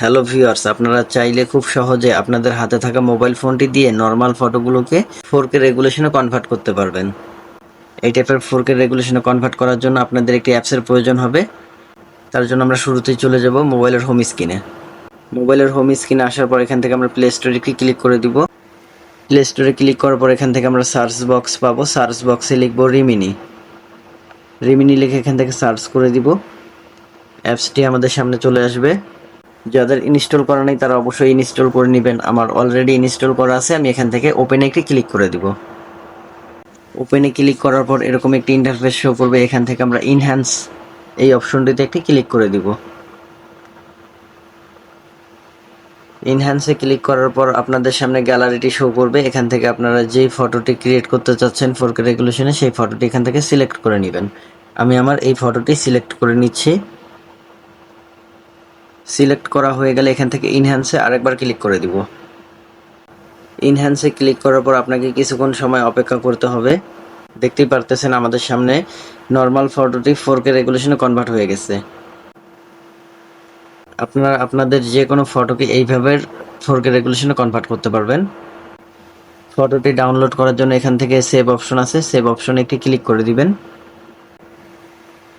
Hello viewers, আপনারা চাইলে খুব সহজে আপনাদের হাতে থাকা মোবাইল ফোনটি দিয়ে নর্মাল ফটোগুলোকে ফোর কে রেগুলেশনে কনভার্ট করতে পারবেন। এই টাইপের ফোর কে রেগুলেশনে কনভার্ট করার জন্য আপনাদের একটি অ্যাপসের প্রয়োজন হবে। তার জন্য আমরা শুরুতেই চলে যাব মোবাইলের হোম স্ক্রিনে মোবাইলের হোম স্ক্রিনে আসার পর এখান থেকে আমরা প্লে স্টোরে ক্লিক করে দিব। প্লে স্টোরে ক্লিক করার পর এখান থেকে আমরা সার্চ বক্স পাবো। সার্চ বক্সে লিখব রিমিনি রিমিনি লিখে এখান থেকে সার্চ করে দিব। অ্যাপসটি আমাদের সামনে চলে আসবে। যাদের ইনস্টল করা নেই, তারা অবশ্যই ইনস্টল করে নেবেন। আমার অলরেডি ইনস্টল করা আছে, আমি এখান থেকে ওপেনে একটি ক্লিক করে দিব। ওপেনে ক্লিক করার পর এরকম একটি ইন্টারফেস শো করবে, এখান থেকে আমরা ইনহ্যান্স এই অপশনটিতে একটি ক্লিক করে দিব। ইনহ্যান্সে ক্লিক করার পর আপনাদের সামনে গ্যালারিটি শো করবে, এখান থেকে আপনারা যেই ফটোটি ক্রিয়েট করতে চাচ্ছেন ফোর কে রেগুলেশনে সেই ফটোটি এখান থেকে সিলেক্ট করে নেবেন। আমি আমার এই ফটোটি সিলেক্ট করে নিচ্ছি। সিলেক্ট করা হয়ে গেলে এখান থেকে ইনহ্যান্সে আরেকবার ক্লিক করে দিব। ইনহ্যান্সে ক্লিক করার পর আপনাকে কিছুক্ষণ সময় অপেক্ষা করতে হবে। দেখতেই পারতেছেন আমাদের সামনে নর্মাল ফটোটি ফোর কে রেগুলেশনে কনভার্ট হয়ে গেছে। আপনারা, আপনাদের যে কোনো ফটোকে এইভাবে ফোর কে রেগুলেশনে কনভার্ট করতে পারবেন। ফটোটি ডাউনলোড করার জন্য এখান থেকে সেভ অপশন আছে। সেভ অপশনে একটি ক্লিক করে দিবেন।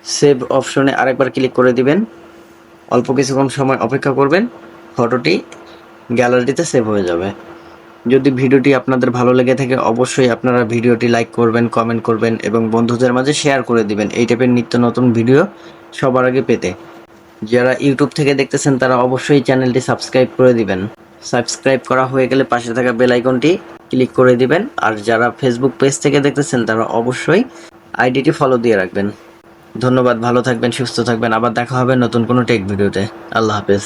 সেভ অপশনে আরেকবার ক্লিক করে দিবেন। অল্প কিছুক্ষণ সময় অপেক্ষা করবেন, ফটোটি গ্যালারিতে সেভ হয়ে যাবে। যদি ভিডিওটি আপনাদের ভালো লেগে থাকে, অবশ্যই আপনারা ভিডিওটি লাইক করবেন কমেন্ট করবেন এবং বন্ধুদের মাঝে শেয়ার করে দিবেন। এই টাইপের নিত্য নতুন ভিডিও সবার আগে পেতে। যারা ইউটিউব থেকে দেখতেছেন, তারা অবশ্যই চ্যানেলটি সাবস্ক্রাইব করে দিবেন। সাবস্ক্রাইব করা হয়ে গেলে পাশে থাকা বেল আইকনটি ক্লিক করে দিবেন। আর যারা ফেসবুক পেজ থেকে দেখতেছেন, তারা অবশ্যই আইডিটি ফলো দিয়ে রাখবেন। ধন্যবাদ ভালো থাকবেন সুস্থ থাকবেন। আবার দেখা হবে নতুন কোনো টেক ভিডিওতে আল্লাহ হাফেজ।